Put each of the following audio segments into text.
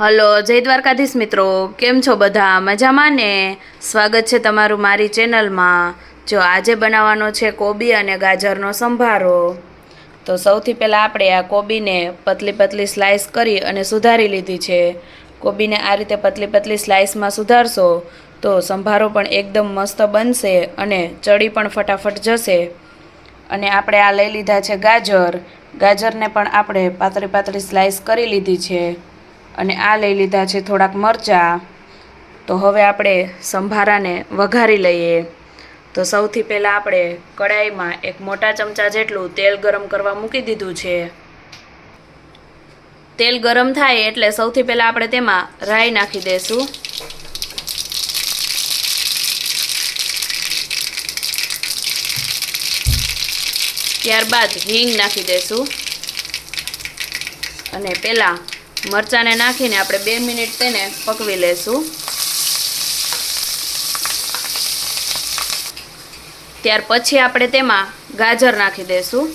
Hello, જય દ્વારકાધીશ મિત્રો. કેમ છો બધા? મજામાં ને? સ્વાગત છે તમારું મારી ચેનલમાં. જો આજે બનાવવાનો છે કોબી અને ગાજરનો સંભારો. તો સૌથી પહેલાં આપણે આ કોબીને પતલી પતલી સ્લાઇસ કરી અને સુધારી લીધી છે. કોબીને આ રીતે પતલી પતલી સ્લાઇસમાં સુધારશો, તો સંભારો પણ એકદમ મસ્ત બનશે અને ચડી પણ ફટાફટ જશે. અને આપણે આ લઈ લીધા છે ગાજર. ગાજરને પણ આપણે પાતળી પાતળી સ્લાઇસ કરી લીધી છે. અને આ લઈ લીધા છે થોડાક મરચાં. તો હવે આપણે સંભારાને વઘારી લઈએ. તો સૌથી પહેલાં આપણે કડાઈમાં એક મોટા ચમચા જેટલું તેલ ગરમ કરવા મૂકી દીધું છે. તેલ ગરમ થાય એટલે સૌથી પહેલાં આપણે તેમાં રાઈ નાખી દઈશું ત્યારબાદ હિંગ નાખી દઈશું અને પહેલાં મરચાંને નાખીને આપણે બે મિનિટ તેને પકવી લેશું. ત્યાર પછી આપણે તેમાં ગાજર નાખી દઈશું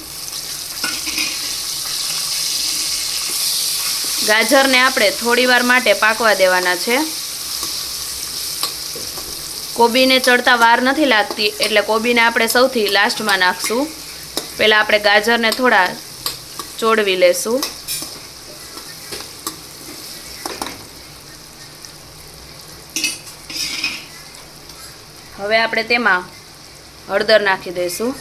ગાજરને આપણે થોડી વાર માટે પાકવા દેવાના છે. કોબીને ચડતા વાર નથી લાગતી, એટલે કોબીને આપણે સૌથી લાસ્ટમાં નાખશું. પહેલાં આપણે ગાજરને થોડા ચોડવી લેશું. હવે આપણે તેમાં હળદર નાખી દઈશું.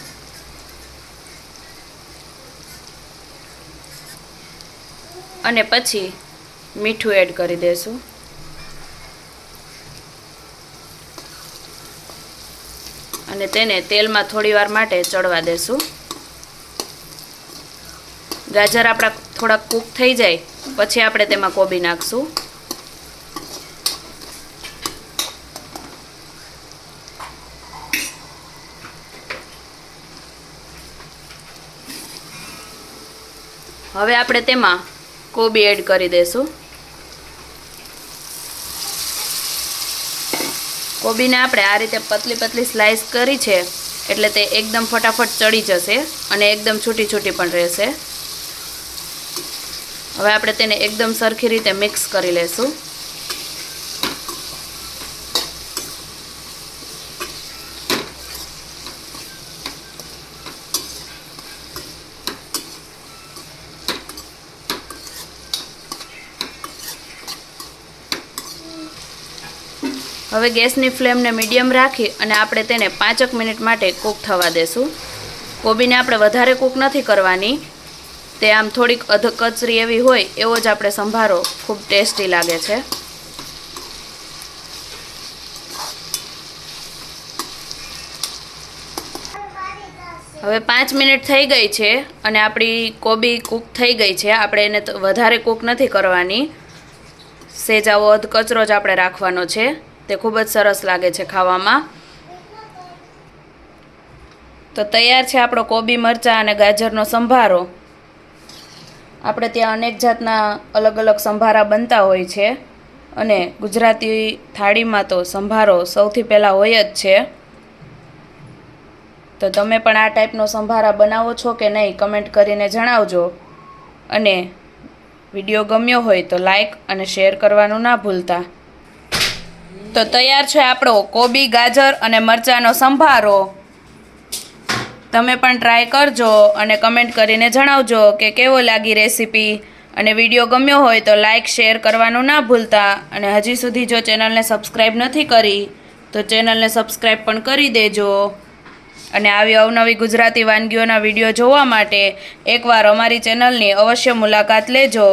અને પછી મીઠું એડ કરી દઈશું. અને તેને તેલમાં થોડી વાર માટે ચડવા દેશું ગાજર આપણા થોડાક કૂક થઈ જાય, પછી આપણે તેમાં કોબી નાખશું. હવે આપણે તેમાં કોબી એડ કરી દઈશું કોબીને આપણે આ રીતે પતલી પતલી સ્લાઇસ કરી છે, એટલે તે એકદમ ફટાફટ ચડી જશે અને એકદમ છૂટી છૂટી પણ રહેશે. હવે આપણે તેને એકદમ સરખી રીતે મિક્સ કરી લેશું. હવે ગેસની ફ્લેમને મીડિયમ રાખી અને આપણે તેને પાંચક મિનિટ માટે કૂક થવા દેશું. કોબીને આપણે વધારે કૂક નથી કરવાની. તે આમ થોડીક અધકચરી એવી હોય એવો જ આપણે સંભારો ખૂબ ટેસ્ટી લાગે છે. હવે પાંચ મિનિટ થઈ ગઈ છે અને આપણી કોબી કૂક થઈ ગઈ છે. આપણે એને વધારે કૂક નથી કરવાની. સેજ આવો અધ કચરો જ આપણે રાખવાનો છે. તે ખૂબ જ સરસ લાગે છે ખાવામાં. તો તૈયાર છે આપણો કોબી મરચાં અને ગાજરનો સંભારો. આપણે ત્યાં અનેક જાતના અલગ અલગ સંભારા બનતા હોય છે. અને ગુજરાતી થાળીમાં તો સંભારો સૌથી પહેલાં હોય જ છે. તો તમે પણ આ ટાઈપનો સંભારા બનાવો છો કે નહીં, કમેન્ટ કરીને જણાવજો. અને વીડિયો ગમ્યો હોય તો લાઈક અને શેર કરવાનું ના ભૂલતા. તો તૈયાર છે આપણો કોબી, ગાજર અને મરચાંનો સંભારો. તમે પણ ટ્રાય કરજો અને કમેન્ટ કરીને જણાવજો કે કેવો લાગી રેસીપી અને વીડિયો ગમ્યો હોય તો લાઇક શેર કરવાનું ના ભૂલતા. અને હજી સુધી જો ચેનલને સબસ્ક્રાઈબ નથી કરી, તો ચેનલને સબસ્ક્રાઈબ પણ કરી દેજો. અને આવી અવનવી ગુજરાતી વાનગીઓના વીડિયો જોવા માટે એકવાર અમારી ચેનલની અવશ્ય મુલાકાત લેજો.